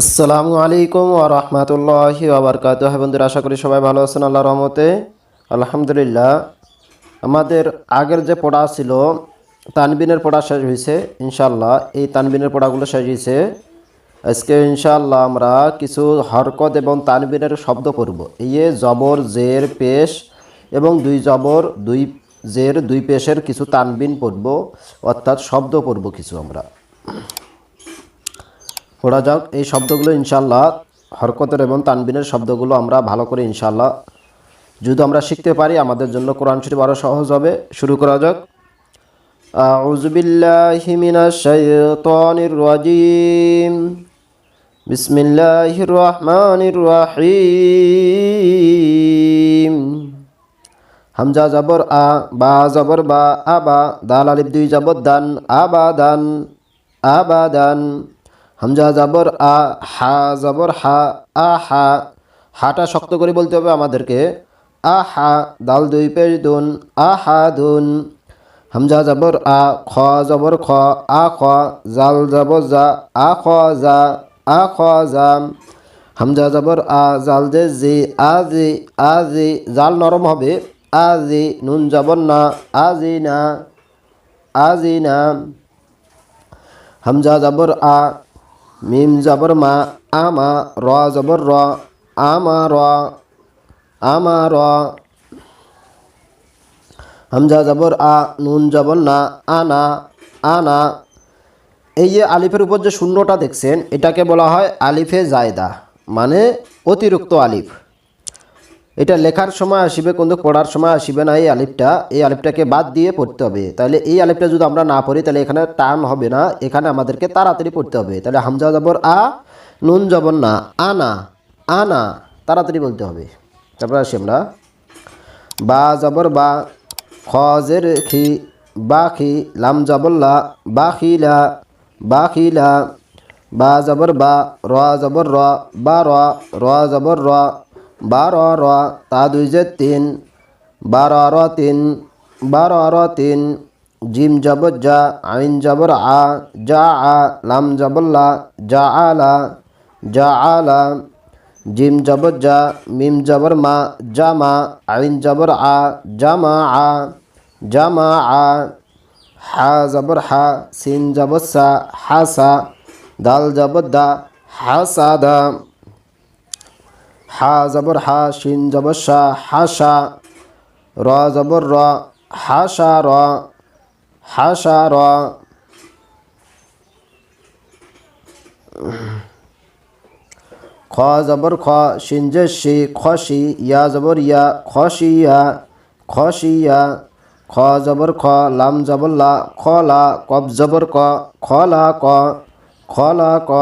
আসসালামু আলাইকুম ওয়া রাহমাতুল্লাহি ওয়া বারাকাতুহু। বন্ধুরা, আশা করি সবাই ভালো আছেন, আল্লাহর রহমতে। আলহামদুলিল্লাহ, আমাদের আগের যে পড়া ছিল, তানবিনের পড়া শেষ হয়েছে ইনশাল্লাহ এই তানবিনের পড়াগুলো শেষ হয়েছে। আজকে ইনশাল্লাহ আমরা কিছু হরকত এবং তানবিনের শব্দ পড়ব। ইয়ে জবর, জের, পেশ এবং দুই জবর, দুই জের, দুই পেশের কিছু তানবিন পড়ব, অর্থাৎ শব্দ পড়ব কিছু আমরা। পড়া যাক এই শব্দগুলো ইনশাল্লাহ হরকতের এবং তানবিনের শব্দগুলো আমরা ভালো করে ইনশাল্লাহ যদি আমরা শিখতে পারি আমাদের জন্য কোরআন শরীফ আরও সহজ হবে শুরু করা যাক أعوذ بالله من الشيطان الرجيم بسم الله الرحمن الرحيم হামজা জবর আ বা জবর বা আবা দাল আলিফ দুই জবর দান আবাদান আবাদান হামজা জবর আ, হা, জবর, হা, আ, হা, হাটা শক্ত করে বলতে হবে আমাদেরকে। আ, হা, দাল দুই পেশ দুন, আ, হা, দুন। হামজা জবর, আ, খ, জবর, খ, আ, খ, জাল জবর, জা, আ, খ, জা, আ, খ জা হামজা জবর, আ, জাল দে, জি, আ জি আ, জি, জাল নরম হবে। আ, জি, নুন জবর না, আ, জি, না, আ, জি, না। হামজা জবর, আ মিম জবর মা, আমা র জবর র, আমা র আমা র। হামজা জবর আ, নুন জবর না, আনা আনা। এই যে আলিফের উপর যে শূন্যটা দেখছেন, এটাকে বলা হয় আলিফে জায়দা মানে অতিরিক্ত আলিফ। এটা লেখার সময় আসবে, কিন্তু পড়ার সময় আসবে না এই আলিফটা। এই আলিপটাকে বাদ দিয়ে পড়তে হবে। তাহলে এই আলিপটা যদি আমরা না পড়ি তাহলে এখানে টান হবে না। এখানে আমাদেরকে তাড়াতাড়ি পড়তে হবে। তাহলে হামজা জবর আ, নুন জবর না আনা আনা তাড়াতাড়ি বলতে হবে। তারপর আসি আমরা। বা জবর বা, খজের খি বাখি লাম জবল্লা বাখিলা বাখিলা বা জবর বা, র জবর র, বা র র জবর র বারো র তা দুই যে তিন। বারো র তিন বারো র তিন। জিম জবর যা আইন জবর আ যা আ, লাম জবল্লা যা আলা যা আলা জিম জবর যা মিম জবর মা জামা আইন জবর আ জামা আ জামা আ। হা জবর হা, সিন জবর সা হাসা দাল জবর দা হাসা দা। হা জবর হা, শিন জবর শা হাসা র জবর র হাসা র হাসা র। খ জবর খ যে শি খসি ইয়া জবর ইয়া খসিয়া খসিয়া খ জবর খ, লাম জবর লা খলা কব জবর ক খলা ক খলা ক।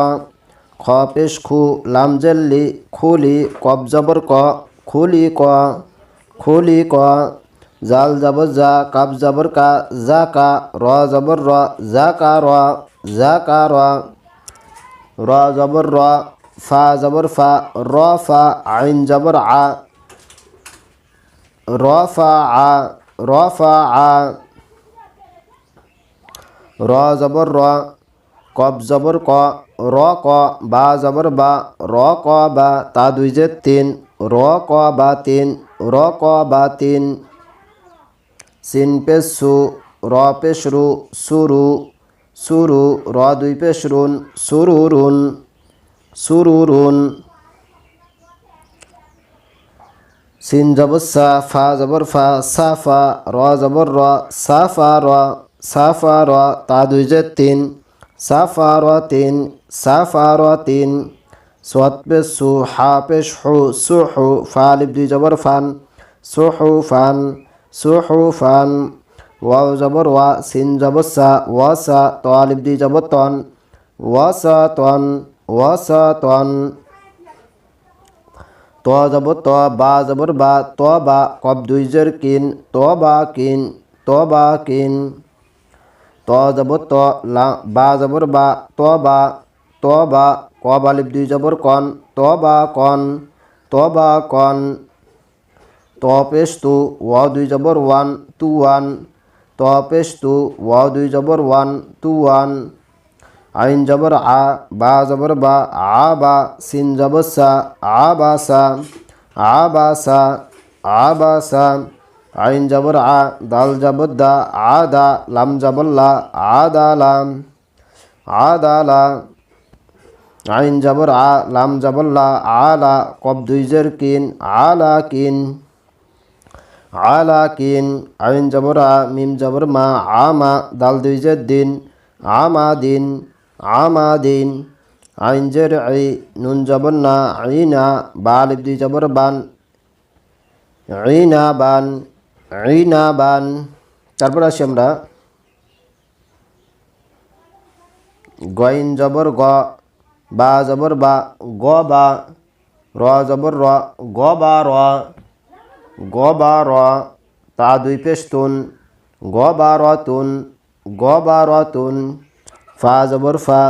খ পেশ খু লাম জেল্লি খুলি কব জবর ক, খুলি ক খুলি ক, জাল জবর যা কাব জবর কা যা কা, র জবর র যা কা র যা কা র র জবর র, ফা জবর ফা, র ফা, আইন জবর আ, র ফা আ, র ফা আ, র জবর র কব জবর ক র ক বা জবর বা র ক বা তা দুই যে তিন র ক বা তিন র ক বা তিন সিন পেশ সু র পেশ রু সুরু সুরু র দুই পেশ রুন সুরুরুন সুরুরুন। সিন জবর সা ফা জবর ফা সাফা র জবর র সাফা র সাফা র তা দুই যে তিন সাফা র তিন সাফা র তিন সোয়াত পেশ সু হা পেশ হু সুহু ফা লিপ দুই জবর ফান। সুহু ফান সুহু ফান। ওয়াও জবর ওয়া, সিন জবর সা ওয়াসা ত আলিফ দুই জবর তন। ওয়াসা তন ওয়াসা তন। ত জবর ত বা জবর বা ত বা, কব দুই জের কিন ত বা কিন ত বা কিন। ত জবর ত লা বা জবর বা ত বা ত বা কব আলিফ দুই জবর কন ত বা কন ত বা কন ত পেশ তু ওয়া দুই জবর ওয়ান তু ওয়ান ত পেশ তু ওয়া দুই জবর ওয়ান তু ওয়ান আইন জবর আ বা জবর বা আ বা সিন জবর সা আ বা সা আ বা সা আ বা সা আইন জবর আ, দাল জবর দা, আ দা, লাম জবর লা, আ দা লাম, আ দা লা। আইন জবর আ, লাম জবর লা, আ লা, কব দুই জের কিন, আ লা কিন, আ লা কিন। আইন জবর আ, মিম জবর মা, আ মা, দাল দুই জের দিন মা দিন, আ মা দিন। আইন জের আই, নুন জবর না আইনা বা আলিফ দুই জবর বান আইনা বান। আইনা বান তারপর আসি আমরা। গইন জবর গ, বা জবর বা, গ বা, র জবর র, গ বা র, গ বা র, তা দুই পেস্তুন গ বা র তুন, গ বা র তুন, ফা জবর ফা,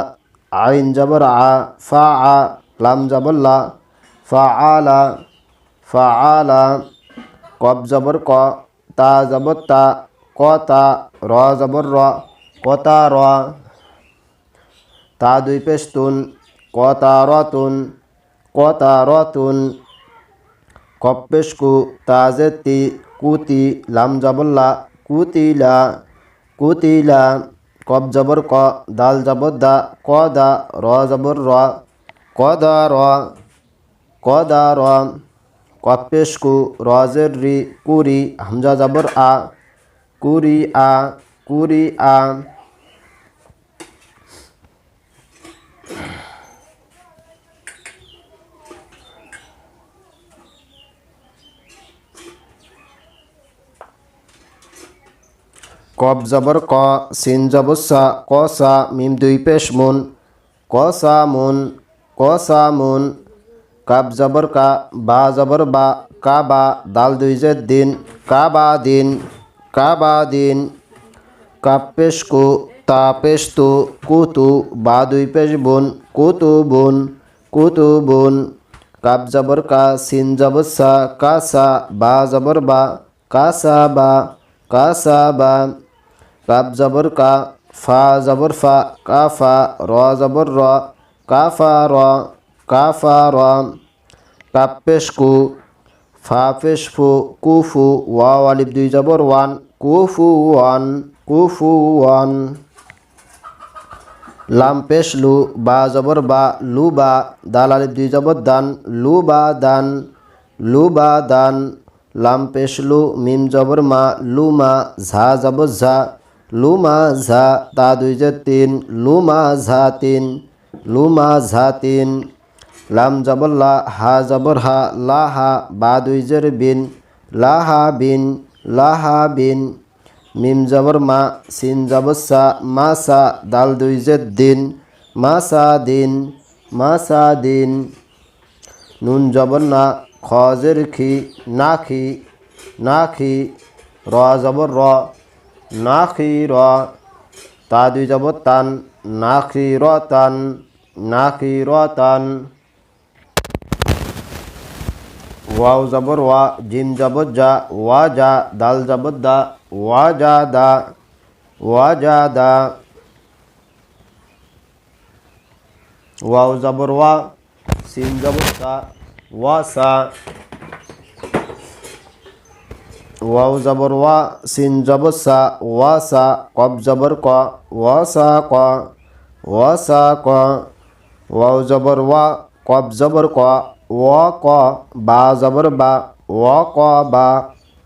আইন জবর আ, ফা আ, লাম জবর লা, ফা আলা ফা আলা কব জবর ক তা জবর তা ক তা র জবর র কতা র, তা দুই পেস্তুন, কতা রতুন কতা রতুন কপ্পেশকু তাজেতি কুতি, লাম জবল্লা কুতিলা কুতিলা কব জবর ক, দাল জবর দা ক দা র জবর র ক দা র ক দা র কপ্পেশকু রজের রি কুরি হামজা জবর আ কুরি আ কুরি আ কব জবর ক, সিন জবর সা, ক সা, মিম দুই পেশ মুন, ক সা মুন, ক সা মুন কাব জবর কা, বা জবর বা, কা বা, দাল দুই জের দিন, কা বা দিন, কা বা দিন কাপ পেশ কু, তা পেশ তু কুতু বা দুই পেশ বুন কুতু বুন কুতু বুন, কাব জবর কা, সিন জবর সা, কা সা, বা জবর বা, কা সা বা, কা সা বা, কাব জবর কা, ফা জবর ফা, কা ফা, র জবর র, কা ফা র কা ফা র কাপ পেশ কু ফা ফু কুফু ওয়া আলিফ দুই জবর ওয়ান, কুফু ওয়ান কুফু ওয়ান। লাম পেশ লু বা জবর বা লু বা দাল দুই জবর দান লু বা দান লু বা দান। লাম পেশ লু মিম জবর মা লু মা ঝা জবর ঝা লু মা ঝা, তা দুই যে তিন লু মা ঝা তিন লু মা ঝা তিন। লাম জবর লা, হা জবর হা, লা হা, বা দুই জের বিন, লা হা বিন, লা হা বিন, মিম জবর মা, সিন জবর সা, মা সা, দাল দুই জের দিন, মা সা দিন, মা সা দিন, নুন জবর না খজের খি, না খি না খি, র জবর র, না খি র, তা দুই জবর তান, না খি র তান, না খি র তান ওয়াও জবর ওয়া জিম জবর যা ওয়া যা দাল জবর দা ওয়া যা দা ওয়া যা দা ওয়াও জবর ওয়া সিন জবর সা ওয়া সা ওয়াও জবর ওয়া সিন জবর সা ওয়া সা কব জবর ক ওয়া সা ক ওয়া সা ক ওয়াও জবর ওয়া কব জবর ক ওয়া ক বা জবর বা, ওয়া ক বা,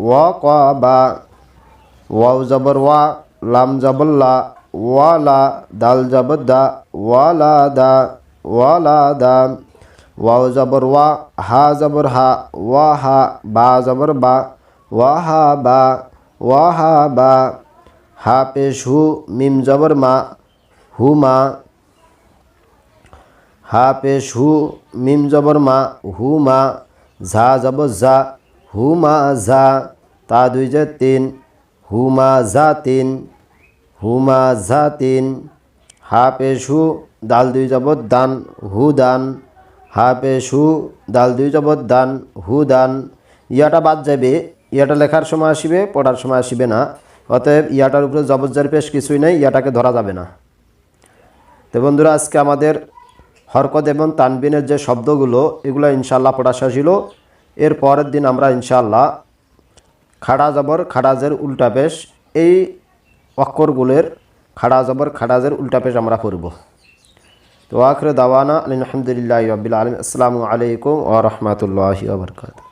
ওয়া ক বা ওয়াও জবর ওয়া লাম জবর লা, ওয়ালা, দাল জবর দা, ওয়ালা দা ওয়ালা, দা ওয়াও জবর ওয়া হা জবর হা ওয়া হা বা জবর, বা, ওয়া, হা, বা, ওয়া, হা, বা, হা পেশ হু মিম জবর মা হুমা হা পেশ হু মিম জবর মা, হু মা, ঝা জবর ঝা, হু মা ঝা, তা দুই যে তিন, হু মা ঝা তিন, হু মা ঝা তিন হা পেশ হু দাল দুই জবর দান, হু দান হা পেশ হু দাল দুই জবর দান, হু দান, ইয়াটা বাদ যাবে, ইয়াটা লেখার সময় আসবে, পড়ার সময় আসিবে না, অতএব ইয়াটার উপরে জবরজার পেশ কিছুই নেই, ইয়াটাকে ধরা যাবে না। তো তো বন্ধুরা, আজকে আমাদের হরকত এবং তানবিনের যে শব্দগুলো, এগুলো ইনশাল্লাহ পড়া হলো এর পরের দিন আমরা ইনশাল্লাহ খাড়া জবর, খাড়াজের উল্টা পেশ, এই অক্ষরগুলোর খাড়া জবর, খাড়াজের উল্টা পেশ আমরা পড়ব। তো আখরে দাওয়ানা আলহামদুলিল্লাহ রবিল আলম আসসালামু আলাইকুম ও রহমতুল্লাহ আবরকাত